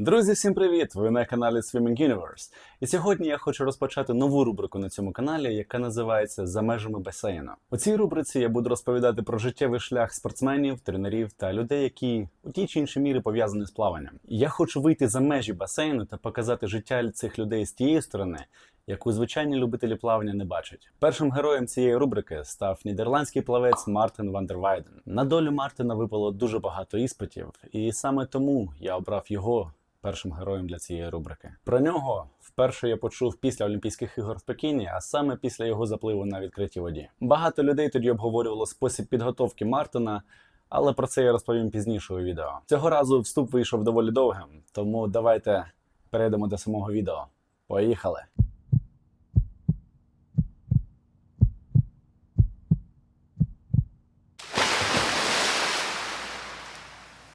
Друзі, всім привіт! Ви на каналі Swimming Universe. І сьогодні я хочу розпочати нову рубрику на цьому каналі, яка називається За межами басейну. У цій рубриці я буду розповідати про життєвий шлях спортсменів, тренерів та людей, які у тій чи іншій мірі пов'язані з плаванням. Я хочу вийти за межі басейну та показати життя цих людей з тієї сторони, яку звичайні любителі плавання не бачать. Першим героєм цієї рубрики став нідерландський плавець Мартин Вандервайден. На долю Мартина випало дуже багато іспитів, і саме тому я обрав його першим героєм для цієї рубрики. Про нього вперше я почув після Олімпійських ігор в Пекіні, а саме після його запливу на відкритій воді. Багато людей тоді обговорювало спосіб підготовки Мартина. Але про це я розповім пізніше у відео. Цього разу вступ вийшов доволі довгим, тому давайте перейдемо до самого відео. Поїхали!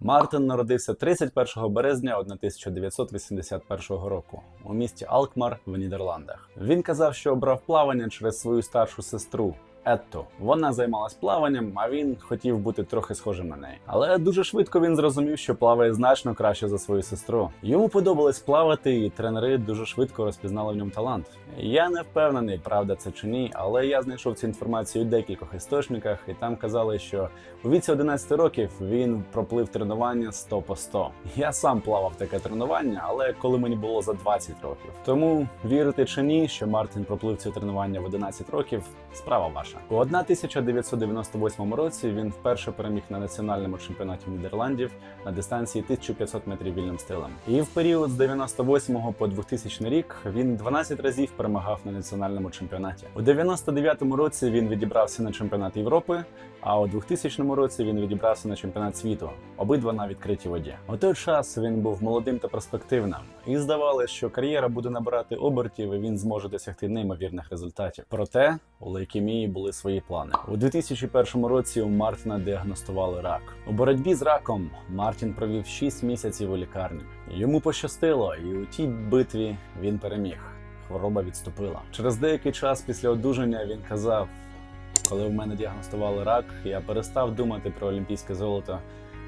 Мартин народився 31 березня 1981 року у місті Алкмар в Нідерландах. Він казав, що обрав плавання через свою старшу сестру. Етту. Вона займалась плаванням, а він хотів бути трохи схожим на неї. Але дуже швидко він зрозумів, що плаває значно краще за свою сестру. Йому подобалось плавати, і тренери дуже швидко розпізнали в ньому талант. Я не впевнений, правда це чи ні, але я знайшов цю інформацію у декількох істочниках, і там казали, що у віці 11 років він проплив тренування 100 по 100. Я сам плавав таке тренування, але коли мені було за 20 років. Тому вірити чи ні, що Мартін проплив це тренування в 11 років, справа ваша. У 1998 році він вперше переміг на національному чемпіонаті Нідерландів на дистанції 1500 метрів вільним стилем. І в період з 98 по 2000 рік він 12 разів перемагав на національному чемпіонаті. У 99 році він відібрався на чемпіонат Європи, а у 2000 році він відібрався на чемпіонат світу, обидва на відкритій воді. У той час він був молодим та перспективним, і здавалося, що кар'єра буде набирати обертів, і він зможе досягти неймовірних результатів. Проте у лейкемії були свої плани. У 2001 році у Мартіна діагностували рак. У боротьбі з раком Мартін провів 6 місяців у лікарні. Йому пощастило, і у тій битві він переміг. Хвороба відступила. Через деякий час після одужання він казав: коли в мене діагностували рак, я перестав думати про олімпійське золото.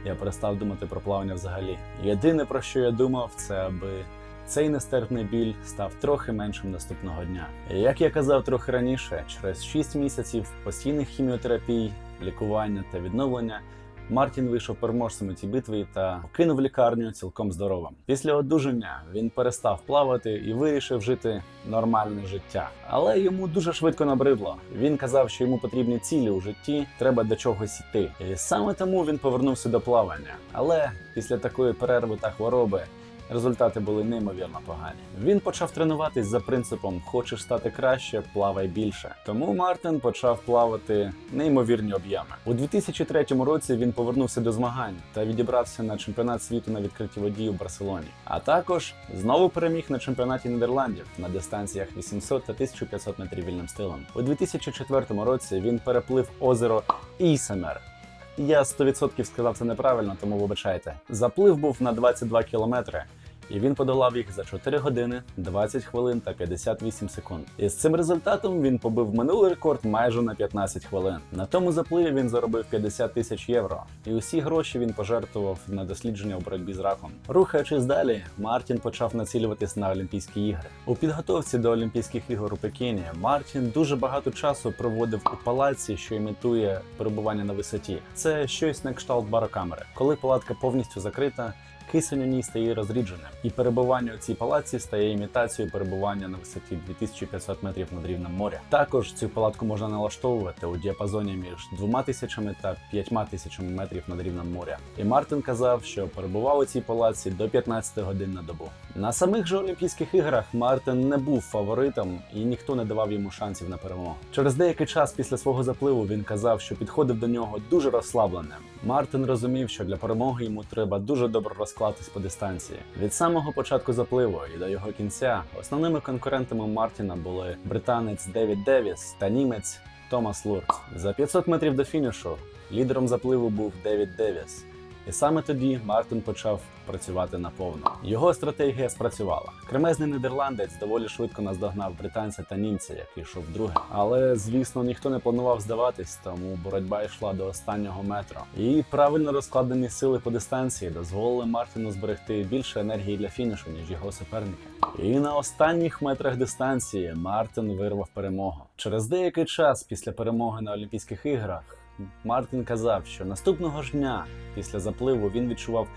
Я перестав думати про плавання взагалі. Єдине про що я думав, це аби цей нестерпний біль став трохи меншим наступного дня. Як я казав трохи раніше, через 6 місяців постійних хіміотерапій, лікування та відновлення. Мартін вийшов переможцем у цій битві та покинув лікарню цілком здоровим. Після одужання він перестав плавати і вирішив жити нормальне життя. Але йому дуже швидко набридло. Він казав, що йому потрібні цілі у житті, треба до чогось йти. І саме тому він повернувся до плавання. Але після такої перерви та хвороби Результати були неймовірно погані. Він почав тренуватись за принципом Хочеш стати краще, плавай більше. Тому Мартин почав плавати неймовірні об'єми. У 2003 році він повернувся до змагань та відібрався на чемпіонат світу на відкритій воді у Барселоні. А також знову переміг на чемпіонаті Нідерландів на дистанціях 800 та 1500 метрів вільним стилем. У 2004 році він переплив озеро Ісемер. Я 100% сказав це неправильно, тому вибачайте. Заплив був на 22 кілометри, і він подолав їх за 4 години, 20 хвилин та 58 секунд. І з цим результатом він побив минулий рекорд майже на 15 хвилин. На тому запливі він заробив 50 тисяч євро, і усі гроші він пожертвував на дослідження у боротьбі з раком. Рухаючись далі, Мартін почав націлюватись на Олімпійські ігри. У підготовці до Олімпійських ігор у Пекіні Мартін дуже багато часу проводив у палаці, що імітує перебування на висоті. Це щось на кшталт барокамери, коли палатка повністю закрита. Кисень у ній стає розрідженим, і перебування у цій палаці стає імітацією перебування на висоті 2500 метрів над рівнем моря. Також цю палатку можна налаштовувати у діапазоні між 2000 та 5000 метрів над рівнем моря. І Мартин казав, що перебував у цій палаці до 15 годин на добу. На самих же Олімпійських іграх Мартин не був фаворитом і ніхто не давав йому шансів на перемогу. Через деякий час після свого запливу він казав, що підходив до нього дуже розслабленим. Мартин розумів, що для перемоги йому треба дуже добре розклатись по дистанції. Від самого початку запливу і до його кінця основними конкурентами Мартіна були британець Девід Девіс та німець Томас Лурц. За 500 метрів до фінішу лідером запливу був Девід Девіс. І саме тоді Мартин почав працювати наповну. Його стратегія спрацювала. Кремезний нідерландець доволі швидко наздогнав британця та німця, який йшов друге. Але звісно, ніхто не планував здаватись, тому боротьба йшла до останнього метра. І правильно розкладені сили по дистанції дозволили Мартину зберегти більше енергії для фінішу, ніж його суперники. І на останніх метрах дистанції Мартин вирвав перемогу. Через деякий час після перемоги на Олімпійських іграх Мартин казав, що наступного ж дня після запливу він відчував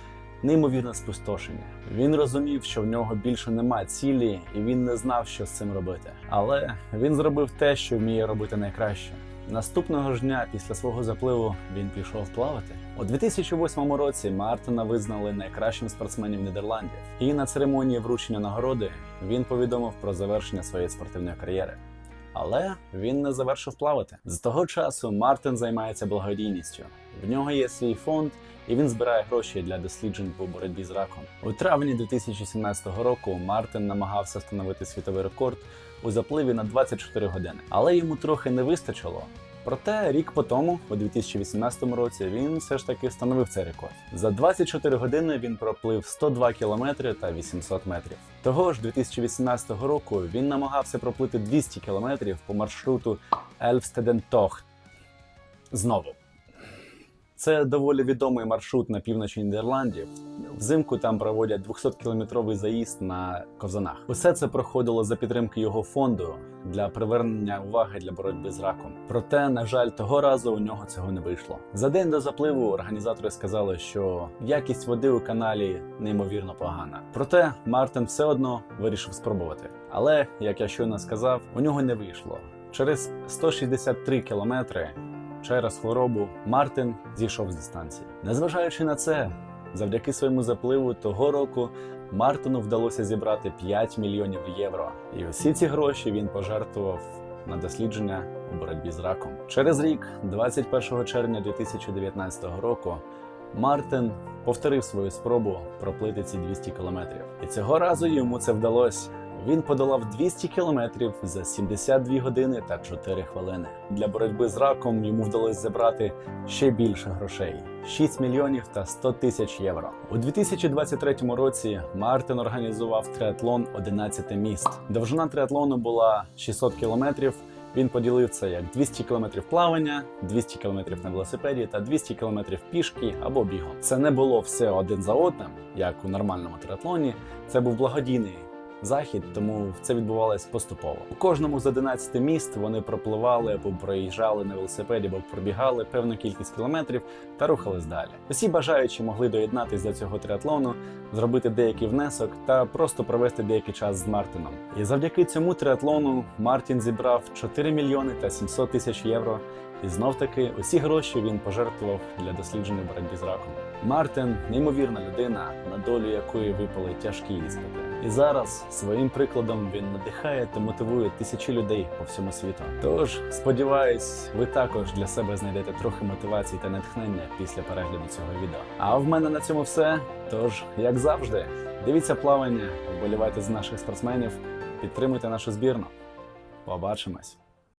неймовірне спустошення. Він розумів, що в нього більше нема цілі, і він не знав, що з цим робити. Але він зробив те, що вміє робити найкраще. Наступного ж дня після свого запливу він пішов плавати. У 2008 році Мартина визнали найкращим спортсменом Нідерландів, і на церемонії вручення нагороди він повідомив про завершення своєї спортивної кар'єри. Але він не завершив плавати. З того часу Мартин займається благодійністю. В нього є свій фонд, і він збирає гроші для досліджень по боротьбі з раком. У травні 2017 року Мартин намагався встановити світовий рекорд у запливі на 24 години, але йому трохи не вистачило. Проте рік по тому, у 2018 році, він все ж таки встановив цей рекорд. За 24 години він проплив 102 кілометри та 800 метрів. Того ж 2018 року він намагався проплити 200 кілометрів по маршруту Ельфстеден-Тохт. Знову. Це доволі відомий маршрут на півночі Нідерландів. Взимку там проводять 200-кілометровий заїзд на ковзанах. Усе це проходило за підтримки його фонду для привернення уваги для боротьби з раком. Проте, на жаль, того разу у нього цього не вийшло. За день до запливу організатори сказали, що якість води у каналі неймовірно погана. Проте Мартин все одно вирішив спробувати. Але, як я щойно сказав, у нього не вийшло. Через 163 кілометри через хворобу Мартин зійшов з дистанції. Незважаючи на це, завдяки своєму запливу того року Мартину вдалося зібрати 5 мільйонів євро. І усі ці гроші він пожертвував на дослідження у боротьбі з раком. Через рік, 21 червня 2019 року, Мартин повторив свою спробу проплити ці 200 кілометрів. І цього разу йому це вдалося. Він подолав 200 кілометрів за 72 години та 4 хвилини. Для боротьби з раком йому вдалося забрати ще більше грошей 6 мільйонів та 100 тисяч євро. У 2023 році Мартин організував триатлон 11 міст. Довжина триатлону була 600 кілометрів. Він поділив це як 200 км плавання, 200 км на велосипеді та 200 км пішки або бігом. Це не було все один за одним, як у нормальному триатлоні. Це був благодійний захід, тому це відбувалось поступово. У кожному з 11 міст вони пропливали або проїжджали на велосипеді, або пробігали певну кількість кілометрів та рухались далі. Усі бажаючі могли доєднатись до цього триатлону, зробити деякий внесок та просто провести деякий час з Мартином. І завдяки цьому триатлону Мартін зібрав 4 мільйони та 700 тисяч євро. І знов таки усі гроші він пожертвував для дослідження боротьби з раком. Мартин неймовірна людина, на долю якої випали тяжкі іспити. І зараз своїм прикладом він надихає та мотивує тисячі людей по всьому світу. Тож сподіваюсь, ви також для себе знайдете трохи мотивації та натхнення після перегляду цього відео. А в мене на цьому все. Тож, як завжди, дивіться плавання, вболівайте з наших спортсменів, підтримуйте нашу збірну. Побачимось!